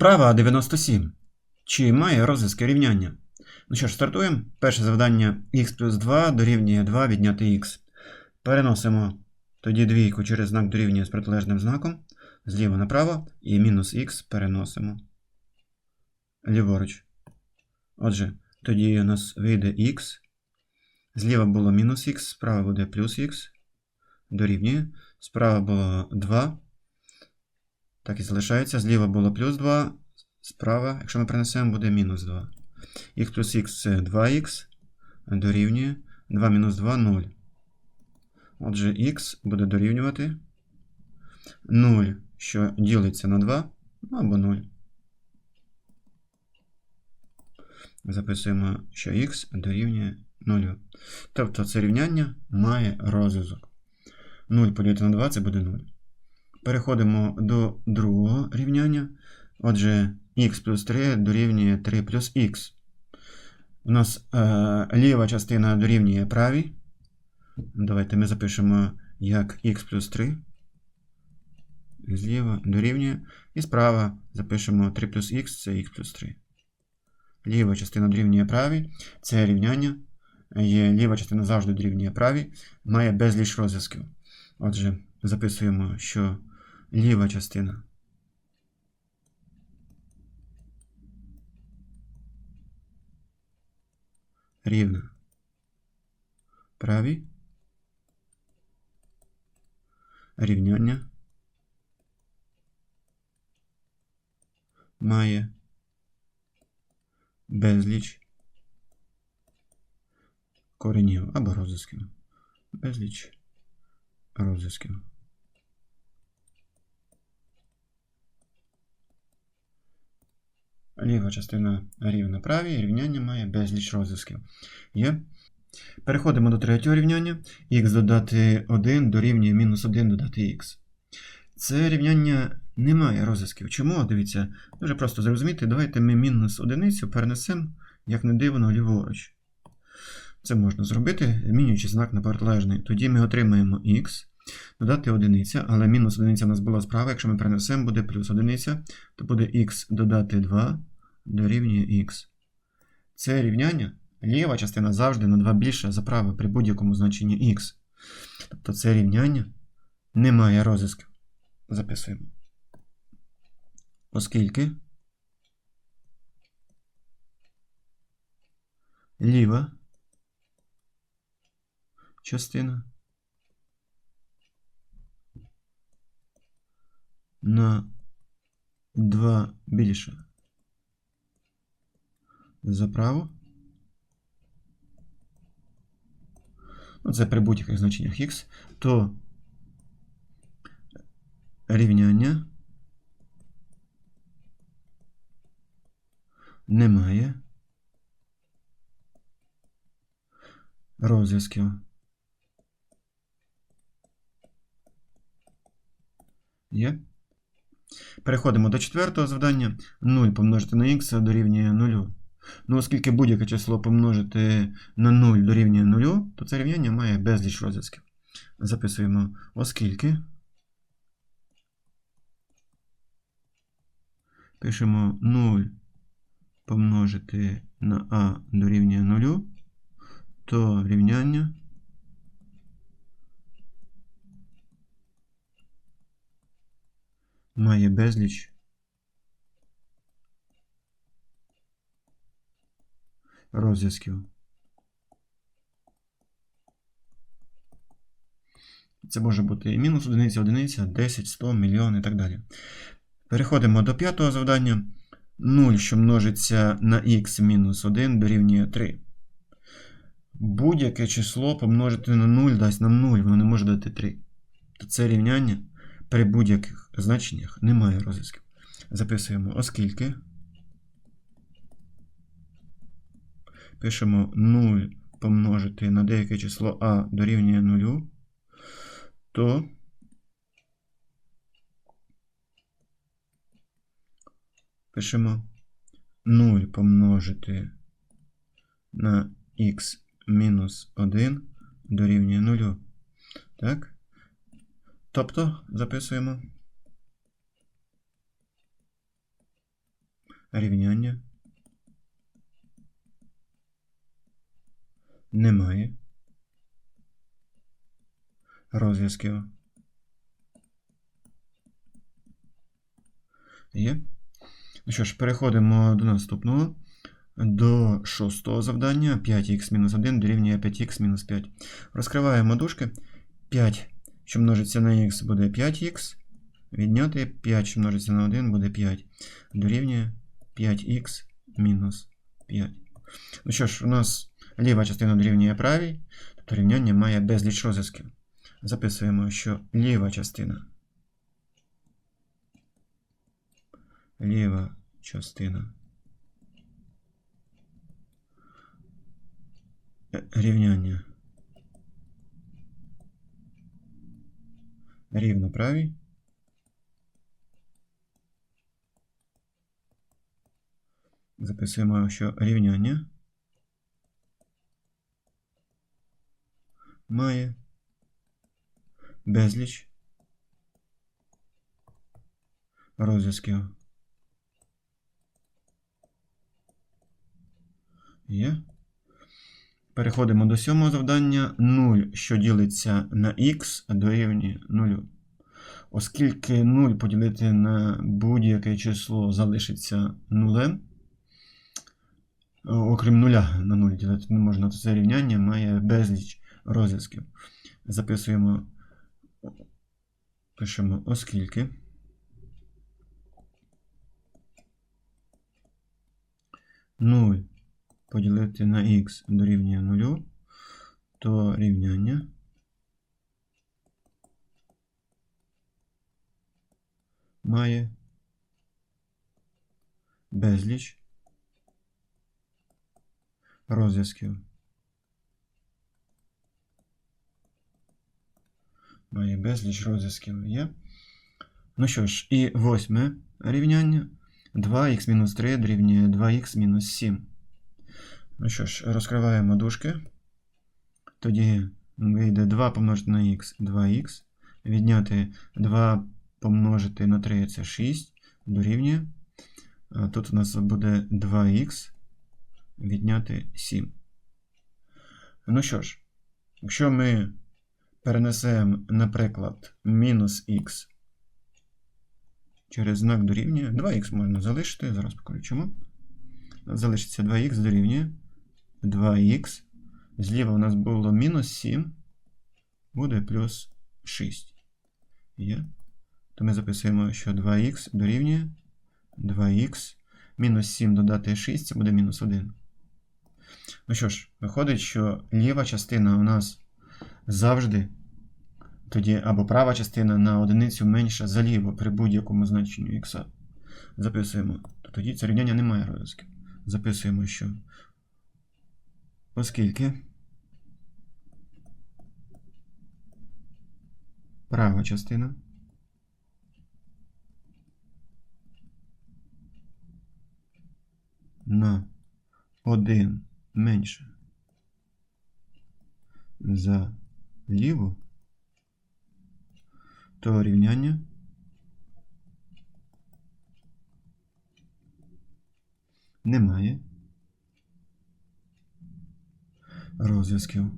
Вправа 97. Чи має розв'язки рівняння? Ну що ж, стартуємо. Перше завдання х плюс 2 дорівнює 2 відняти х. Переносимо тоді двійку через знак дорівнює з протилежним знаком. Зліва направо і мінус х переносимо ліворуч. Отже, тоді у нас вийде х. Зліва було мінус х, справа буде плюс х. Дорівнює. Справа було 2. Так і залишається. Зліва було плюс 2. Справа, якщо ми перенесемо, буде мінус 2. Х плюс х це 2х. Дорівнює. 2 мінус 2 0. Отже, х буде дорівнювати 0, що ділиться на 2, ну, або 0. Записуємо, що х дорівнює 0. Тобто це рівняння має розв'язок. 0 поділити на 2 це буде 0. Переходимо до другого рівняння. Отже, х плюс 3 дорівнює 3 плюс х. У нас е, ліва частина дорівнює правій. Давайте ми запишемо як х плюс 3. Зліва дорівнює. І справа запишемо 3 плюс х це х плюс 3. Ліва частина дорівнює правій. Це рівняння. Є ліва частина завжди дорівнює правій. Має безліч розв'язків. Отже, записуємо, що ліва частина рівна правій. Рівняння має безліч коренів або розв'язків. Безліч розв'язків. Ліва частина рівна правій, рівняння має безліч розв'язків. Є. Переходимо до третього рівняння. х додати 1 дорівнює мінус 1 додати х. Це рівняння не має розв'язків. Чому? Дивіться, дуже просто зрозуміти. Давайте ми мінус одиницю перенесемо, як не дивно, ліворуч. Це можна зробити, змінюючи знак на протилежний. Тоді ми отримаємо х, додати одиниця, але мінус одиниця у нас була справа. Якщо ми перенесемо, буде плюс одиниця, то буде х додати 2 дорівнює х. Це рівняння. Ліва частина завжди на 2 більше за праве при будь-якому значенні х. Тобто це рівняння не має розв'язків. Записуємо. Оскільки ліва частина на 2 більше за право. Ну, це при будь-яких значеннях х, то рівняння немає розв'язків. Є. Переходимо до четвертого завдання. 0 помножити на х дорівнює 0. Ну, оскільки будь-яке число помножити на 0 дорівнює 0, то це рівняння має безліч розв'язків. Записуємо, оскільки. Пишемо 0 помножити на а дорівнює 0, то рівняння має безліч розв'язків. Це може бути і мінус одиниця, одиниця, 10, 100, мільйон і так далі. Переходимо до п'ятого завдання. 0, що множиться на х мінус 1 дорівнює 3. Будь-яке число помножити на 0 дасть нам 0, воно не може дати 3. То це рівняння при будь-яких значеннях немає розв'язків. Записуємо, оскільки. Пишемо 0 помножити на деяке число а дорівнює 0, то пишемо 0 помножити на х мінус 1 дорівнює 0. Так? Тобто записуємо рівняння. Немає. Розв'язків. Є. Ну що ж, переходимо до наступного. До шостого завдання 5х-1 дорівнює 5х-5. Розкриваємо дужки. 5, що множиться на х, буде 5х. Відняти 5, що множиться на 1, буде 5. Дорівнює 5х мінус 5. Ну що ж, у нас ліва частина дорівнює правій, тобто рівняння має безліч розв'язків. Записуємо, що ліва частина. Ліва частина. Рівняння. Рівно правій. Записуємо, що рівняння має безліч розв'язків. Є. Переходимо до сьомого завдання. 0, що ділиться на х, дорівнює 0. Оскільки 0 поділити на будь-яке число залишиться нулем, окрім нуля на 0 ділити не можна, то це рівняння має безліч розв'язків. Записуємо, пишемо, оскільки. Нуль поділити на х дорівнює 0, то рівняння має безліч розв'язків. Має безліч розв'язків є. Ну що ж, і восьме рівняння 2х-3 дорівнює 2х-7. Ну що ж, розкриваємо дужки. Тоді вийде 2 помножити на х 2х. Відняти 2 помножити на 3 це 6 дорівнює. Тут у нас буде 2х відняти 7. Ну що ж, якщо ми перенесемо, наприклад, мінус х через знак дорівнює, 2х можна залишити, зараз покажу чому. Залишиться 2х дорівнює 2х. Зліва у нас було мінус 7, буде плюс 6. Є. То ми записуємо, що 2х дорівнює 2х. Мінус 7 додати 6, це буде мінус 1. Ну що ж, виходить, що ліва частина у нас завжди, тоді або права частина на одиницю менша за ліву при будь-якому значенню х. Записуємо. То тоді це рівняння не має розв'язків. Записуємо, що оскільки права частина на 1 менше за ліву, то рівняння немає розв'язків.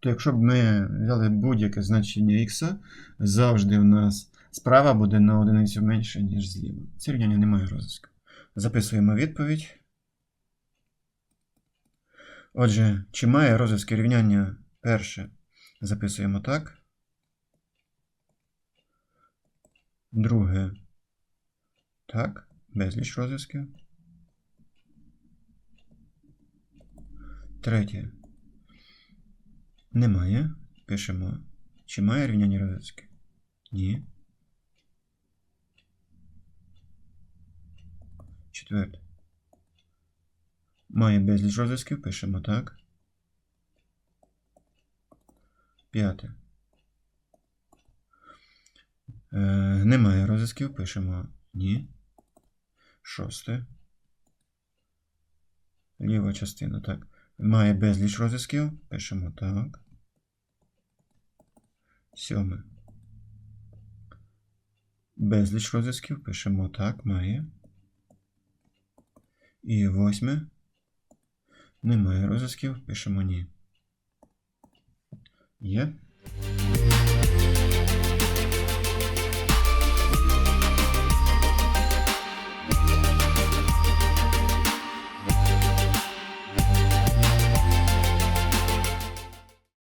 То якщо б ми взяли будь-яке значення х, завжди у нас справа буде на одиницю менше, ніж зліва. Це рівняння не має розв'язку. Записуємо відповідь. Отже, чи має розв'язки рівняння перше? Записуємо так. Друге. Так, безліч розв'язків. Третє. Немає. Пишемо. Чи має рівняння розв'язки? Ні. Четверте. Має безліч розв'язків, пишемо так. П'яте. Е, немає розв'язків, пишемо ні. Шосте. Ліва частина, так. Має безліч розв'язків, пишемо так. Сьоме. Безліч розв'язків. Пишемо так, має. І восьме. Немає розв'язків, пишемо ні. Є.